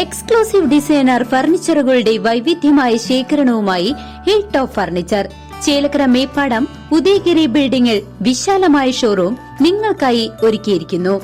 Exclusive designer ഫർണിച്ചറുകളുടെ വൈവിധ്യമായ ശേഖരണവുമായി hill top furniture Chelakkara Meppadam Udayagiri ബിൽഡിംഗിൽ വിശാലമായ ഷോറൂം നിങ്ങൾക്കായി ഒരുക്കിയിരിക്കുന്നു.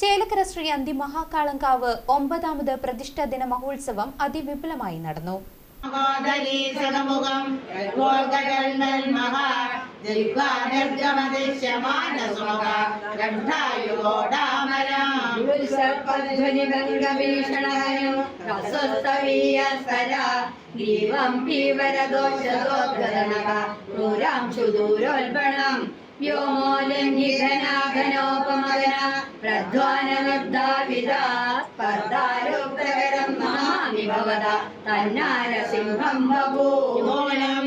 ചേലക്കര ശ്രീ അന്തി മഹാകാളങ്കാവ് ഒമ്പതാമത് പ്രതിഷ്ഠാ ദിന മഹോത്സവം അതിവിപുലമായി നടന്നു. രണ്ടായുഗോടാമരാം. സർപ്പധ്വനിഭംഗഭീഷണായം ഹസ്വസ്തവീയസ്തര ഗ്രീവം ഭീവരദോഷദോദ്ഗതനക ക്രൂരാംശു ദൂരോൽപണം വ്യോമോലംഘിതനാഘനോപമഗന പ്രധ്വാനമബ്ദാവിത സ്പർദ്ധാരോക്തകരം നമാമി ഭവത തന്നാരസിംഹം ബഭൂ. മൂലം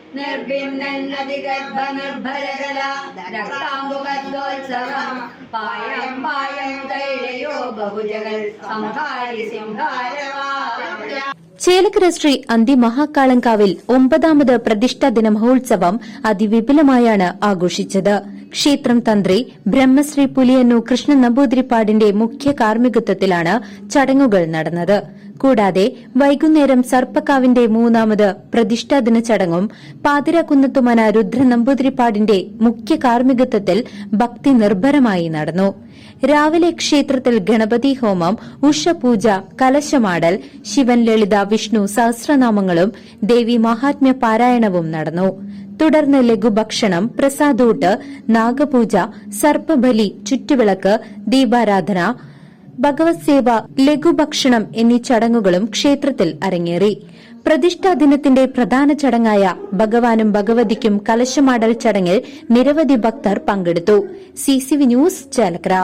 നിർഭിന്നന്നതിഗർഭ നിർഭരകല രക്താംബുബദ്ധോത്സവം പായം പായം തൈലയോ ബഹുജകൾ സംഹാരി സിംഹാരവാ ചേലക്കര ശ്രീ അന്തി മഹാകാളങ്കാവിൽ ഒമ്പതാമത് പ്രതിഷ്ഠാ ദിന മഹോത്സവം അതിവിപുലമായാണ് ആഘോഷിച്ചത്. ക്ഷേത്രം തന്ത്രി ബ്രഹ്മശ്രീ പുലിയന്നു കൃഷ്ണ നമ്പൂതിരിപ്പാടിന്റെ മുഖ്യ കാർമ്മികത്വത്തിലാണ് ചടങ്ങുകൾ നടന്നത്. കൂടാതെ വൈകുന്നേരം സർപ്പക്കാവിന്റെ മൂന്നാമത് പ്രതിഷ്ഠാദിന ചടങ്ങും പാതിരക്കുന്നത്തുമന രുദ്ര നമ്പൂതിരിപ്പാടിന്റെ മുഖ്യ കാർമ്മികത്വത്തിൽ ഭക്തി നിർഭരമായി നടന്നു. രാവിലെ ക്ഷേത്രത്തിൽ ഗണപതി ഹോമം ഉഷപൂജ കലശമാടൽ ശിവൻ ലളിത വിഷ്ണു സഹസ്രനാമങ്ങളും ദേവി മഹാത്മ്യ പാരായണവും നടന്നു. തുടർന്ന് ലഘുഭക്ഷണം പ്രസാദൂട്ട് നാഗപൂജ സർപ്പബലി ചുറ്റുവിളക്ക് ദീപാരാധന ഭഗവത് സേവ ലഘുഭക്ഷണം എന്നീ ചടങ്ങുകളും ക്ഷേത്രത്തിൽ അരങ്ങേറി. പ്രതിഷ്ഠാ ദിനത്തിന്റെ പ്രധാന ചടങ്ങായ ഭഗവാനും ഭഗവതിക്കും കലശമാടൽ ചടങ്ങിൽ നിരവധി ഭക്തർ പങ്കെടുത്തു. CCV news Chelakkara.